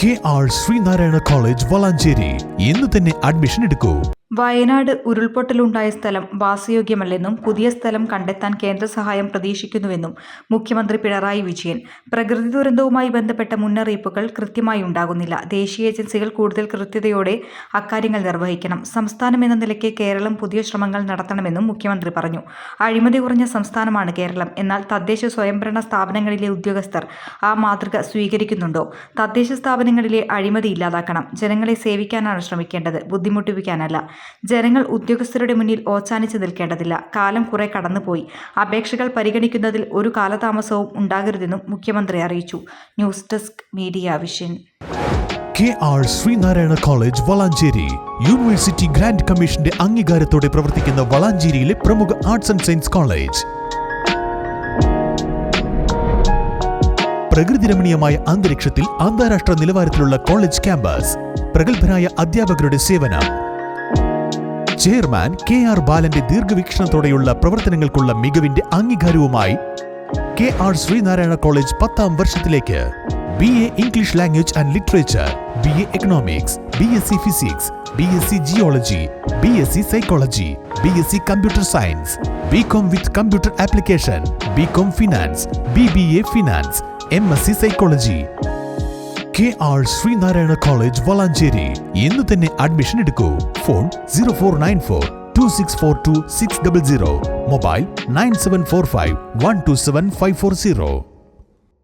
K R Sreenarayana college Valanchery. ഇന്ന് തന്നെ admission എടുക്കൂ. വയനാട് ഉരുൾപൊട്ടലുണ്ടായ സ്ഥലം വാസയോഗ്യമല്ലെന്നും പുതിയ സ്ഥലം കണ്ടെത്താൻ കേന്ദ്ര സഹായം പ്രതീക്ഷിക്കുന്നുവെന്നും മുഖ്യമന്ത്രി പിണറായി വിജയൻ. പ്രകൃതി ദുരന്തവുമായി ബന്ധപ്പെട്ട മുന്നറിയിപ്പുകൾ കൃത്യമായി ഉണ്ടാകുന്നില്ല. ദേശീയ ഏജൻസികൾ കൂടുതൽ കൃത്യതയോടെ അക്കാര്യങ്ങൾ നിർവഹിക്കണം. സംസ്ഥാനം എന്ന നിലയ്ക്ക് കേരളം പുതിയ ശ്രമങ്ങൾ നടത്തണമെന്നും മുഖ്യമന്ത്രി പറഞ്ഞു. അഴിമതി കുറഞ്ഞ സംസ്ഥാനമാണ് കേരളം. എന്നാൽ തദ്ദേശ സ്വയംഭരണ സ്ഥാപനങ്ങളിലെ ഉദ്യോഗസ്ഥർ ആ മാതൃക സ്വീകരിക്കുന്നുണ്ടോ? തദ്ദേശ സ്ഥാപനങ്ങളിലെ അഴിമതി ഇല്ലാതാക്കണം. ജനങ്ങളെ സേവിക്കാനാണ് ശ്രമിക്കേണ്ടത്. ബുദ്ധിമുട്ടിപ്പിക്കാനല്ല. ജനങ്ങൾ ഉദ്യോഗസ്ഥരുടെ മുന്നിൽ ഓച്ചാനിച്ച് നിൽക്കേണ്ടതില്ല. കാലം കുറെ കടന്നുപോയി. അപേക്ഷകൾ പരിഗണിക്കുന്നതിൽ ഒരു കാലതാമസവും ഉണ്ടാകരുതെന്നും മുഖ്യമന്ത്രി അറിയിച്ചു. News desk media vision. K R Sreenarayana college Valanchery. University grant കമ്മീഷന്റെ അംഗീകാരത്തോടെ പ്രവർത്തിക്കുന്ന വളാഞ്ചേരിയിലെ പ്രമുഖ ആർട്സ് ആൻഡ് സയൻസ് കോളേജ്. പ്രകൃതിരമണീയമായ അന്തരീക്ഷത്തിൽ അന്താരാഷ്ട്ര നിലവാരത്തിലുള്ള കോളേജ് ക്യാമ്പസ്. പ്രഗത്ഭരായ അധ്യാപകരുടെ സേവനം. ചെയർമാൻ കെ ആർ ബാലന്റെ ദീർഘവീക്ഷണത്തോടെയുള്ള പ്രവർത്തനങ്ങൾക്കുള്ള മികവിന്റെ അംഗീകാരവുമായി കെ ആർ ശ്രീനാരായണ കോളേജ് പത്താം വർഷത്തിലേക്ക് B A English language and literature B A economics B S C physics B S C geology B S C psychology B S C computer science B com with computer application B com finance B B A finance M S C psychology K R Sreenarayana college Valanchery. ഇന്ന് തന്നെ admission എടുക്കൂ. Phone zero four nine four two six four two six double zero mobile nine seven four five one two seven five four zero.